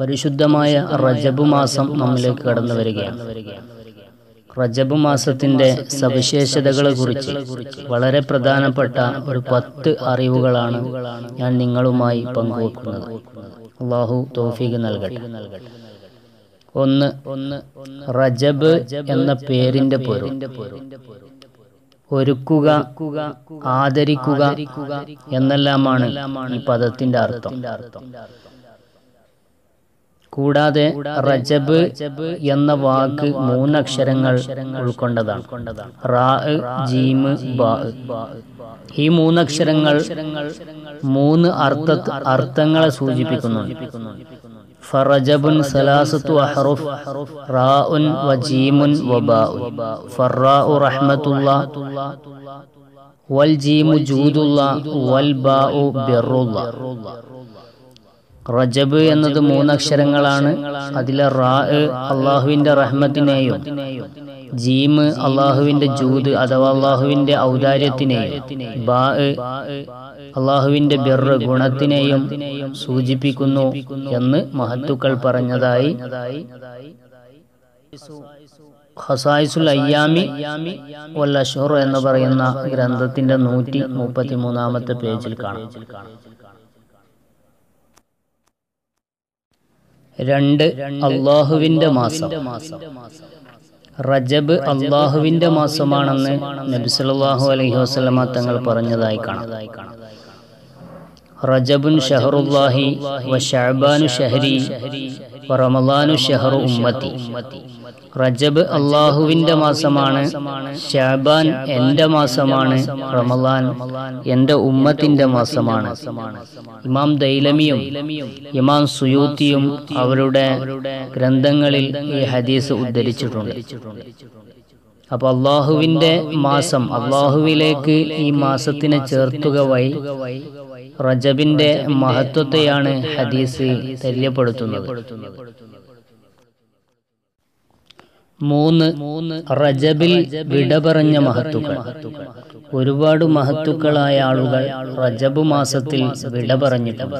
പരിശുദ്ധമായ റജബ് മാസം നമ്മിലേക്ക് കടന്നു വരികയാണ്. റജബ് മാസത്തിന്റെ സവിശേഷതകളെ കുറിച്ച് വളരെ പ്രധാനപ്പെട്ട ഒരു പത്ത് അറിവുകളാണ് ഞാൻ നിങ്ങളുമായി പങ്കുവെക്കുന്നത്. അള്ളാഹു തോഫീഖ് നൽകട്ടെ. ഒന്ന് ഒന്ന് റജബ് എന്ന പേരിന്റെ പൊരുൾ. ഒരുക്കുക ആദരിക്കുക എന്നെല്ലാമാണ് ഈ പദത്തിന്റെ അർത്ഥം. കൂടാതെ റജബ് എന്ന വാക്ക് മൂന്നക്ഷരങ്ങൾ ഉൾക്കൊണ്ടതാണ്. റാ ജീമ് ബാ. ഈ മൂന്നക്ഷരങ്ങൾ മൂന്ന് അർത്ഥ അർത്ഥങ്ങളെ സൂചിപ്പിക്കുന്നുണ്ട്. ഫറജബുൻ സലാസത്തു അഹറുഫ് റാഉൻ വജീമുൻ വബാഉൻ. ഫറാഉ റഹ്മത്തുള്ള വൽജീമു വൽബാഉ വൽ ബാഉ ബിറുള്ള. റജബ് എന്നത് മൂന്നക്ഷരങ്ങളാണ്. അതിലെ റാ അള്ളാഹുവിന്റെ റഹ്മത്തിനെയും ജീമ് അള്ളാഹുവിന്റെ ജൂദ് അഥവാ അള്ളാഹുവിന്റെ ഔദാര്യത്തിനെയും ബാ അള്ളാഹുവിന്റെ ബിറ് ഗുണത്തിനെയും സൂചിപ്പിക്കുന്നു എന്ന് മഹത്തുക്കൾ പറഞ്ഞതായി ഹസായിസുൽ അയ്യാമി വൽ എന്ന് പറയുന്ന ഗ്രന്ഥത്തിന്റെ നൂറ്റി മുപ്പത്തി മൂന്നാമത്തെ പേജിൽ കാണാം. രണ്ട് അള്ളാഹുവിന്റെ മാസം. റജബ് അള്ളാഹുവിന്റെ മാസമാണെന്ന് നബി സല്ലല്ലാഹു അലൈഹി വസല്ലമ തങ്ങൾ പറഞ്ഞതായി കാണാം. റജബുൻ ഷഹറുല്ലാഹി വ ഷഅബാനു ഷഹരി വ റമളാനു ഷഹറു ഉമ്മത്തി. റജബ് അള്ളാഹുവിന്റെ മാസമാണ് ഷാബാൻ എന്റെ മാസമാണ് റമളാൻ എന്റെ ഉമ്മത്തിന്റെ മാസമാണ്. ഇമാം ദൈലമിയും ഇമാം സുയൂത്തിയും അവരുടെ ഗ്രന്ഥങ്ങളിൽ ഈ ഹദീസ് ഉദ്ധരിച്ചിട്ടുണ്ട്. അപ്പൊ അള്ളാഹുവിന്റെ മാസം അള്ളാഹുവിലേക്ക് ഈ മാസത്തിനെ ചേർത്തുക വഴി റജബിന്റെ മഹത്വത്തെയാണ് ഹദീസ് തെല്യപ്പെടുത്തുന്നത് മൂന്ന് മൂന്ന് റജബിൽ വിട പറഞ്ഞ മഹത്തുക്കൾ. ഒരുപാട് മഹത്തുക്കളായ ആളുകൾ റജബ് മാസത്തിൽ വിട പറഞ്ഞിട്ടുണ്ട്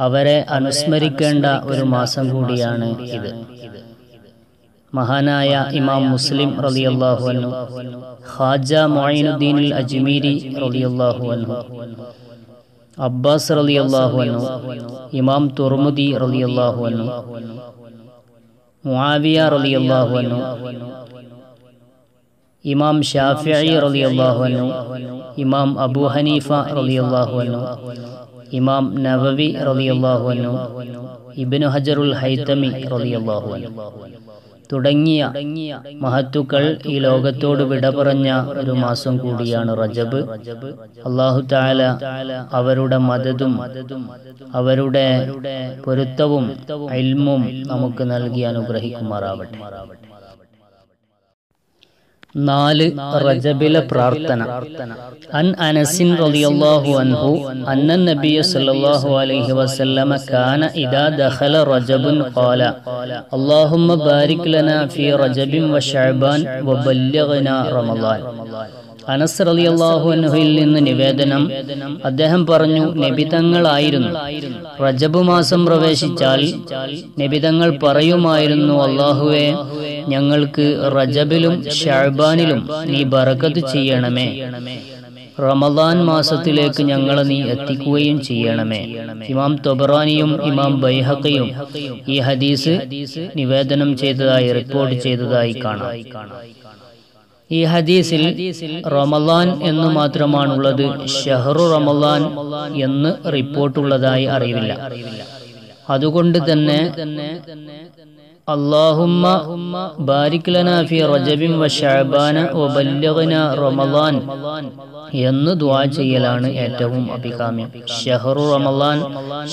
അവരെ അനുസ്മരിക്കേണ്ട ഒരു മാസം കൂടിയാണ് ഇത്. മഹാനായ ഇമാം മുസ്ലിം റളിയല്ലാഹു അൻഹു. ഖാജ മൊയ്നുദ്ദീൻ അജ്മീരി റളിയല്ലാഹു അൻഹു. അബ്ബാസ് റളിയല്ലാഹു അൻഹു ഇമാം തുർമുദി റളിയല്ലാഹു അൻഹു മുആവിയ റളിയല്ലാഹു അൻഹു ഇമാം ഷാഫിഈ റളിയല്ലാഹു അൻഹു ഇമാം അബൂ ഹനീഫ റളിയല്ലാഹു അൻഹു ഇമാം നവവി റളിയല്ലാഹു അൻഹു ഇബ്നു ഹജറുൽ ഹൈതമി റളിയല്ലാഹു അൻഹു. തുടങ്ങിയ മഹത്തുക്കൾ ഈ ലോകത്തോട് വിട പറഞ്ഞ ഒരു മാസം കൂടിയാണ് റജബ്. അള്ളാഹു താല അവരുടെ മതതും അവരുടെ പൊരുത്തവും നമുക്ക് നൽകി അനുഗ്രഹിക്കുമാറാവട്ടെ. നാല് റജബിലെ പ്രാർത്ഥന. അൻ അനസിൻ റളിയല്ലാഹു അൻഹു അന്ന നബിയ സല്ലല്ലാഹു അലൈഹി വസല്ലമ കാന ഇദാ ദഖല റജബുൻ ഖാല. അല്ലാഹുമ്മ ബാരിക് ലനാ ഫീ റജബിൻ വശഅബാൻ വബല്ലിഗ്നാ റമളാൻ അനസ് റളിയല്ലാഹു അൻഹുവിൽ നിന്ന് നിവേദനം. അദ്ദേഹം പറഞ്ഞു നബിതങ്ങളായിരുന്നു റജബ് മാസം പ്രവേശിച്ചാൽ നബിതങ്ങൾ പറയുമായിരുന്നു അള്ളാഹുവെ ഞങ്ങൾക്ക് റജബിലും ഷാബാനിലും നീ ബറക്കത്ത് ചെയ്യണമേ. റമദാൻ മാസത്തിലേക്ക് ഞങ്ങളെ നീ എത്തിക്കുകയും ചെയ്യണമേ. ഇമാം തൊബറാനിയും ഇമാം ബൈഹക്കയും ഈ ഹദീസ് നിവേദനം ചെയ്തതായി റിപ്പോർട്ട് ചെയ്തതായി കാണാം. ഈ ഹദീസിൽ റമദാൻ എന്ന് മാത്രമാണുള്ളത് ഷഹറു റമദാൻ എന്ന് റിപ്പോർട്ടുള്ളതായി അറിയില്ല അതുകൊണ്ട് തന്നെ അള്ളാഹുമ്മ ബാരിക് لنا ഫി റജബിൻ വ ബല്ലിഗ്നാ റമളാൻ എന്ന് ദുആ ചെയ്യലാണ് ഏറ്റവും അഭികാമ്യം. ഷഹറു റമളാൻ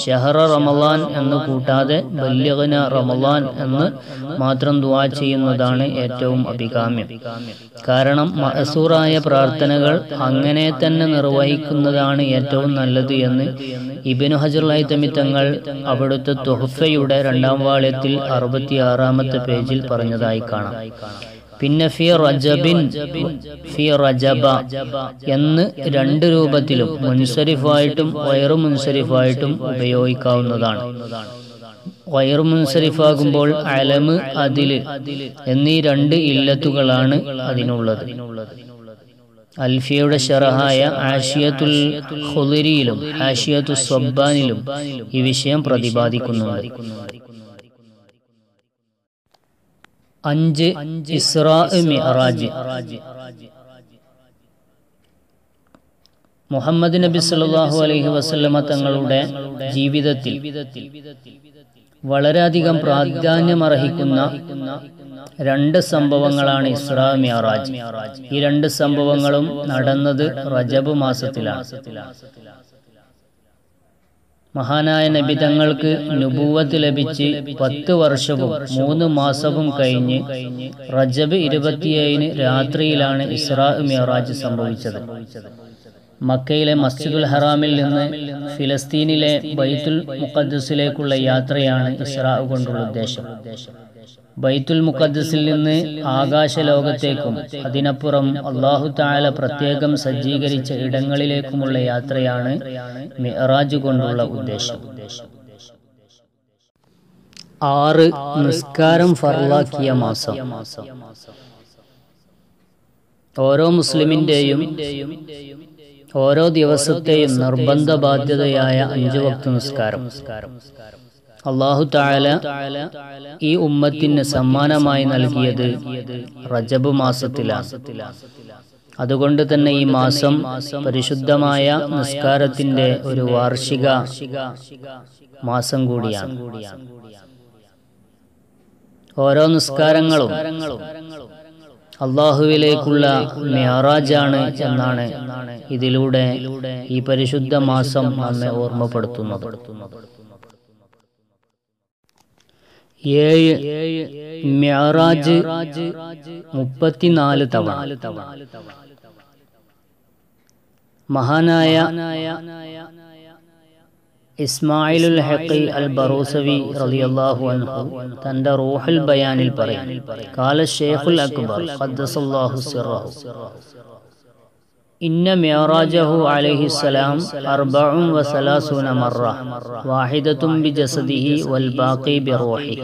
ഷഹറ റമളാൻ എന്ന് കൂട്ടാതെ ബല്ലിഗ്ന റമളാൻ എന്ന് മാത്രം ദുആ ചെയ്യുന്നതാണ് ഏറ്റവും അഭികാമ്യം. കാരണം മഅസൂറായ പ്രാർത്ഥനകൾ അങ്ങനെ തന്നെ നിർവഹിക്കുന്നതാണ് ഏറ്റവും നല്ലത് എന്ന് ഇബിനു ഹജറുലായി തങ്ങൾ അവിടുത്തെ തൊഹഫയുടെ രണ്ടാം വാള്യത്തിൽ അറുപത്തിയാറാമത്തെ പേജിൽ പറഞ്ഞതായി കാണാം. പിന്നെ ഫി റജബിൻ ഫി റജബ എന്ന് രണ്ട് രൂപത്തിലും മുൻസരിഫായിട്ടും വയറു മുൻസരിഫായിട്ടും ഉപയോഗിക്കാവുന്നതാണ്. വയറു മുൻസരിഫാകുമ്പോൾ അലമ് അതിൽ എന്നീ രണ്ട് ഇല്ലത്തുകളാണ് അതിനുള്ളത്. അൽഫിയുടെ ഷറഹായ ആഷിയത്തുൽ ഖുദരിയിലും ആഷിയത്തു സ്വബ്ബാനിലും ഈ വിഷയം പ്രതിപാദിക്കുന്നുണ്ട്. അഞ്ച് ഇസ്രാ മിഅറാജ്. മുഹമ്മദ് നബി സല്ലല്ലാഹു അലൈഹി വസല്ലമ തങ്ങളുടെ ജീവിതത്തിൽ വളരെയധികം പ്രാധാന്യമർഹിക്കുന്ന രണ്ട് സംഭവങ്ങളാണ് ഇസ്രാ മിയറാജ് ഈ രണ്ട് സംഭവങ്ങളും നടന്നത് റജബ് മാസത്തിലാണ്. മഹാനായ നബി തങ്ങൾക്ക് നുപൂവത്ത് ലഭിച്ച് പത്ത് വർഷവും മൂന്ന് മാസവും കഴിഞ്ഞ് റജബ് ഇരുപത്തിയേഴിന് രാത്രിയിലാണ് ഇസ്രാ മിയറാജ് സംഭവിച്ചത്. മക്കയിലെ മസ്ജിദുൽ ഹറാമിൽ നിന്ന് ഫിലസ്തീനിലെ ബൈത്തുൽ മുഖദ്സിലേക്കുള്ള യാത്രയാണ് ഇസ്രാ കൊണ്ടുള്ള ഉദ്ദേശം. ബൈത്തുൽ മുഖദ്സിൽ നിന്ന് ആകാശലോകത്തേക്കും അതിനപ്പുറം അള്ളാഹു താല പ്രത്യേകം സജ്ജീകരിച്ച ഇടങ്ങളിലേക്കുമുള്ള യാത്രയാണ് മിറാജ് കൊണ്ടുള്ള ഉദ്ദേശം. ആറ് നിസ്കാരം ഫർലാക്കിയ മാസം. ഓരോ മുസ്ലിമിന്റെയും ഓരോ ദിവസത്തെയും നിർബന്ധ ബാധ്യതയായ അഞ്ചു വക്ത നിസ്കാരം. അള്ളാഹു താല ഈ ഉമ്മത്തിന് സമ്മാനമായി നൽകിയത് റജബ് മാസത്തിലാണ് അതുകൊണ്ട് തന്നെ ഈ മാസം പരിശുദ്ധമായ നിസ്കാരത്തിന്റെ ഒരു വാർഷിക മാസം കൂടിയാണ്. ഓരോ നിസ്കാരങ്ങളും അള്ളാഹുവിലേക്കുള്ള മെയറാജാണ് എന്നാണ് ഇതിലൂടെ ഈ പരിശുദ്ധ മാസം നമ്മെ ഓർമ്മപ്പെടുത്തുന്നത്. ഏഴ് മെഹറാജ് മുപ്പത്തിനാല് തവണ. മഹാനായ ഇസ്മായിലുൽ ഹഖി അൽ ബറൂസവി റളിയല്ലാഹു അൻഹു തന്റെ റൂഹുൽ ബയാനിൽ പറയും കാല ഷേഖുൽ അക്ബർ ഖദ്ദസല്ലാഹു സിറഹു. ഇന്ന മിയറാജഹു അലഹിസ്സലാം അർബഉം വസലാസൂന മറ വാഹിദത്തും ബിജസദിഹി വൽ ബാഖി ബിറൂഹിഹി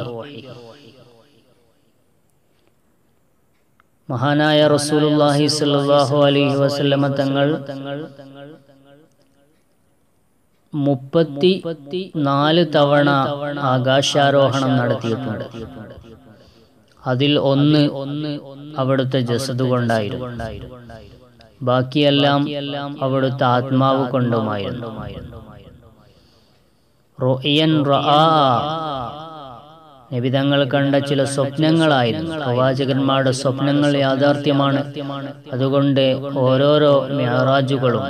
മഹാനായ റസൂലുള്ളാഹി സ്വല്ലല്ലാഹു അലൈഹി വസല്ലമ തങ്ങൾ മുപ്പത്തി നാല് തവണ ആകാശാരോഹണം നടത്തിയിട്ടുണ്ട്. അതിൽ ഒന്ന് ഒന്ന് അവിടുത്തെ ജസദ് കൊണ്ടായിരുന്നു. ബാക്കിയെല്ലാം അവിടുത്തെ ആത്മാവ് കൊണ്ടുമായിരുന്നു. നബിതങ്ങൾ കണ്ട ചില സ്വപ്നങ്ങളായിരുന്നു. പ്രവാചകന്മാരുടെ സ്വപ്നങ്ങൾ യാഥാർത്ഥ്യമാണ്. അതുകൊണ്ട് ഓരോരോ മ്യാറാജുകളും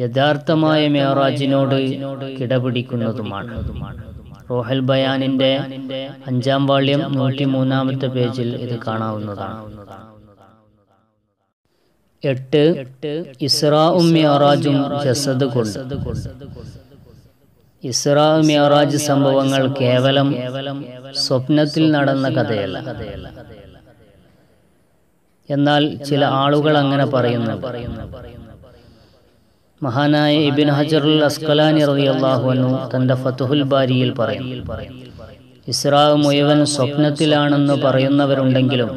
യഥാർത്ഥമായ മേറാജിനോട് കിടപിടിക്കുന്നതുമാണ്. റോഹൽ ബയാനിന്റെ അഞ്ചാം വാള്യം നൂറ്റി മൂന്നാമത്തെ പേജിൽ ഇത് കാണാവുന്നതാണ്. എട്ട് ഇസ്രാഉം ജസദ് കൊണ്ട്. സംഭവങ്ങൾ കേവലം സ്വപ്നത്തിൽ നടന്ന കഥയല്ല. എന്നാൽ ചില ആളുകൾ അങ്ങനെ പറയുന്നു മഹാനായ ഇബിൻ ഹജറുൽ അസ്കലാനി റളിയല്ലാഹു അൻഹു തന്റെ ഫതുഹുൽ ബാരിയിൽ പറയും ഇസ്രാ മുഴുവൻ സ്വപ്നത്തിലാണെന്ന് പറയുന്നവരുണ്ടെങ്കിലും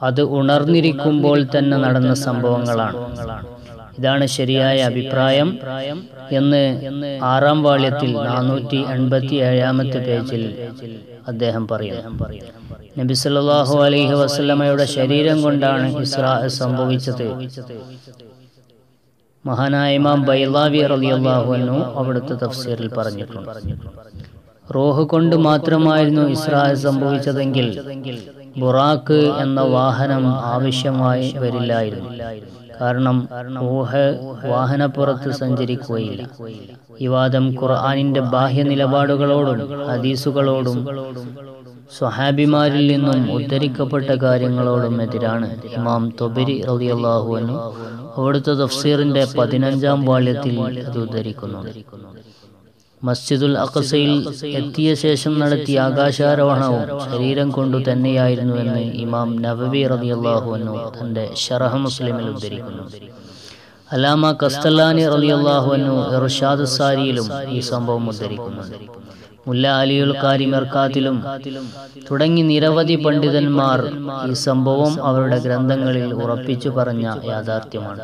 അത് ഉണർന്നിരിക്കുമ്പോൾ തന്നെ നടന്ന സംഭവങ്ങളാണ്. ഇതാണ് ശരിയായ അഭിപ്രായം എന്ന് ആറാം വാള്യത്തിൽ നാനൂറ്റി എൺപത്തി ഏഴാമത്തെ പേജിൽ അദ്ദേഹം പറയും നബി സല്ലാഹു അലൈഹി വസ്ലമയുടെ ശരീരം കൊണ്ടാണ് ഇസ്രാ സംഭവിച്ചത്. മഹാനായ ഇമാം ബൈലാവി റളിയല്ലാഹു അൻഹു അവിടുത്തെ തഫ്സീറിൽ പറഞ്ഞിട്ടുണ്ട്. റോഹ് കൊണ്ട് മാത്രമായിരുന്നു ഇസ്രാ സംഭവിച്ചതെങ്കിൽ ബുറാക്ക് എന്ന വാഹനം ആവശ്യമായി വരില്ലായിരുന്നു. കാരണം ഊഹ വാഹനപ്പുറത്ത് സഞ്ചരിക്കുകയില്ല. ഈ വാദം ഖുർആാനിന്റെ ബാഹ്യ നിലപാടുകളോടും ഹദീസുകളോടും സ്വഹാബിമാരിൽ നിന്നും ഉദ്ധരിക്കപ്പെട്ട കാര്യങ്ങളോടും എതിരാണ് ഇമാം തൊബരി റളിയല്ലാഹു അൻഹു. അവിടുത്തെ തഫ്സീറിന്റെ പതിനഞ്ചാം വാള്യത്തിൽ അത് ഉദ്ധരിക്കുന്നു. മസ്ജിദുൽ അഖസയിൽ എത്തിയ ശേഷം നടത്തിയ ആകാശാരോഹണവും ശരീരം കൊണ്ടു തന്നെയായിരുന്നുവെന്ന് ഇമാം നബവി റളിയല്ലാഹു അൻഹു തന്റെ ഷറഹ മുസ്ലിമിൽ ഉദ്ധരിക്കുന്നു. അലാമ കസ്തല്ലാനി റളിയല്ലാഹു അൻഹു ഇർഷാദ് സാരിയിലും ഈ സംഭവം ഉദ്ധരിക്കുന്നു. മുല്ല അലിയുൽ കാരി മെർക്കാത്തിലും തുടങ്ങി നിരവധി പണ്ഡിതന്മാർ ഈ സംഭവം അവരുടെ ഗ്രന്ഥങ്ങളിൽ ഉറപ്പിച്ചു പറഞ്ഞ യാഥാർത്ഥ്യമാണ്.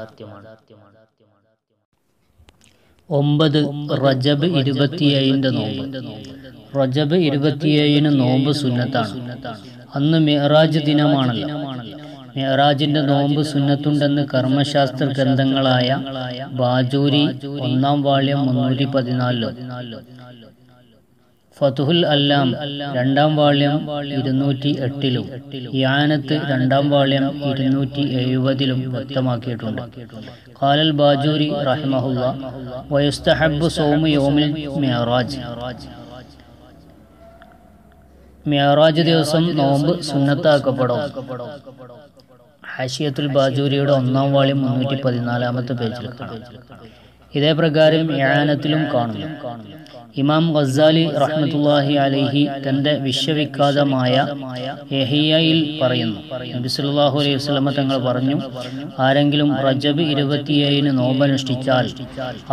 ഒമ്പത് റജബ് ഇരുപത്തിയേഴിന്റെ നോമ്പ്. റജബ് ഇരുപത്തിയേഴിന് നോമ്പ് സുന്നത്താണ്. അന്ന് മെഹറാജ് ദിനമാണല്ലോ. മെഹറാജിന്റെ നോമ്പ് സുന്നത്തുണ്ടെന്ന് കർമ്മശാസ്ത്ര ഗ്രന്ഥങ്ങളായ ബാജൂരി ഒന്നാം വാള്യം മുന്നൂറ്റി പതിനാലിലും. ഫതുഹുൽ അല്ലാം രണ്ടാം വാള്യം ഇരുന്നൂറ്റി എട്ടിലും യാനത്ത് രണ്ടാം വാള്യം ഇരുന്നൂറ്റി എഴുപതിലും വ്യക്തമാക്കിയിട്ടുണ്ട്. ഖാലൽ ബാജൂരി റഹ്മഹുല്ല വയസ്തഹബ് സൗമു യോമിൽ മെഹറാജ് മെഹറാജ് ദിവസം നോമ്പ് സുന്നത്താക്കപ്പെടും. ഹാഷിയത്തുൽ ബാജൂരിയുടെ ഒന്നാം വാള്യം മുന്നൂറ്റി പതിനാലാമത്തെ പേജിൽ കാണാം. ഇതേ പ്രകാരം യാനത്തിലും കാണുന്നു. ഇമാം ഗസാലി റഹ്മത്തുല്ലാഹി അലൈഹി തന്റെ വിശ്വവിഖ്യാതമായ എഹിയയിൽ പറയുന്നു. നബി സല്ലല്ലാഹു അലൈഹി വസ്ലമ തങ്ങൾ പറഞ്ഞു ആരെങ്കിലും റജബ് ഇരുപത്തിയേഴിന് നോമ്പനുഷ്ഠിച്ചാൽ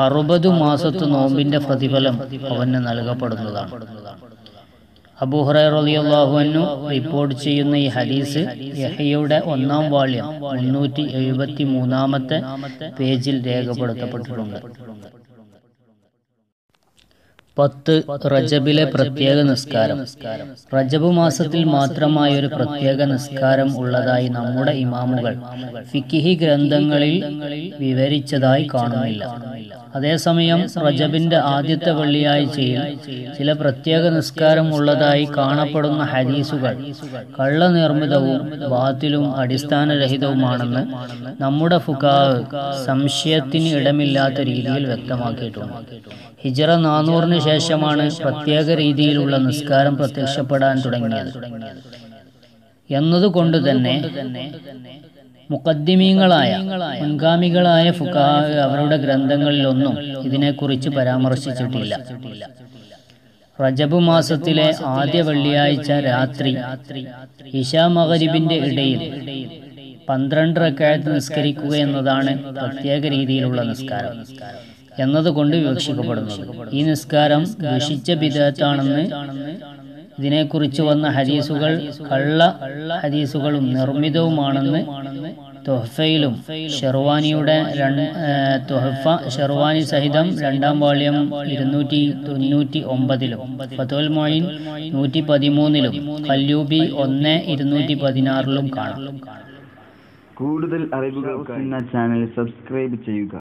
അറുപത് മാസത്തെ നോമ്പിന്റെ പ്രതിഫലം അവന് നൽകപ്പെടുന്നതാണ്. അബൂഹുറൈറിയാഹുവിനു റിപ്പോർട്ട് ചെയ്യുന്ന ഈ ഹദീസ് യഹയുടെ ഒന്നാം വാള്യം മുന്നൂറ്റി എഴുപത്തി മൂന്നാമത്തെ പേജിൽ രേഖപ്പെടുത്തപ്പെട്ടിട്ടുണ്ട്. പത്ത് റജബിലെ പ്രത്യേക നിസ്കാരം. റജബ് മാസത്തിൽ മാത്രമായ ഒരു പ്രത്യേക നിസ്കാരം ഉള്ളതായി നമ്മുടെ ഇമാമുകൾ ഫിക്കിഹി ഗ്രന്ഥങ്ങളിൽ വിവരിച്ചതായി കാണുന്നില്ല. അതേസമയം റജബിന്റെ ആദ്യത്തെ വെള്ളിയാഴ്ചയിൽ ചില പ്രത്യേക നിസ്കാരമുള്ളതായി കാണപ്പെടുന്ന ഹദീസുകൾ കള്ളനിർമ്മിതവും ബാത്തിലും അടിസ്ഥാനരഹിതവുമാണെന്ന് നമ്മുടെ ഫുക്കാവ് സംശയത്തിന് ഇടമില്ലാത്ത രീതിയിൽ വ്യക്തമാക്കിയിട്ടുണ്ട്. ഹിജറ നാനൂറിന് ശേഷമാണ് പ്രത്യേക രീതിയിലുള്ള നിസ്കാരം പ്രത്യക്ഷപ്പെടാൻ തുടങ്ങിയത്. എന്നതുകൊണ്ട് തന്നെ മുഖദ്ദിമീങ്ങളായ മുൻഗാമികളായ ഫുഖാ അവരുടെ ഗ്രന്ഥങ്ങളിലൊന്നും ഇതിനെക്കുറിച്ച് പരാമർശിച്ചിട്ടില്ല. റജബ് മാസത്തിലെ ആദ്യ വെള്ളിയാഴ്ച രാത്രി ഇഷാ മഹരിബിന്റെ ഇടയിൽ പന്ത്രണ്ട് റക്കായത്ത് നിസ്കരിക്കുക എന്നതാണ് പ്രത്യേക രീതിയിലുള്ള നിസ്കാരം എന്നതുകൊണ്ട് വിവക്ഷിക്കപ്പെടുന്നത്. ഈ നിസ്കാരം ദുഷിച്ച ബിദത്താണെന്ന് ഇതിനെക്കുറിച്ച് വന്ന ഹദീസുകൾ കള്ള ഹദീസുകളും നിർമ്മിതവുമാണെന്ന് തൊഹഫയിലും ഷെർവാനിയുടെ തൊഹഫ ഷെർവാനി സഹിതം രണ്ടാം വാള്യം ഇരുന്നൂറ്റി തൊണ്ണൂറ്റി ഒമ്പതിലും ഫതോൽ മൊയിൻ നൂറ്റി പതിമൂന്നിലും കല്യൂബി ഒന്ന് ഇരുന്നൂറ്റി പതിനാറിലും കാണാം. കൂടുതൽ അറിവുകൾ ചാനൽ സബ്സ്ക്രൈബ് ചെയ്യുക.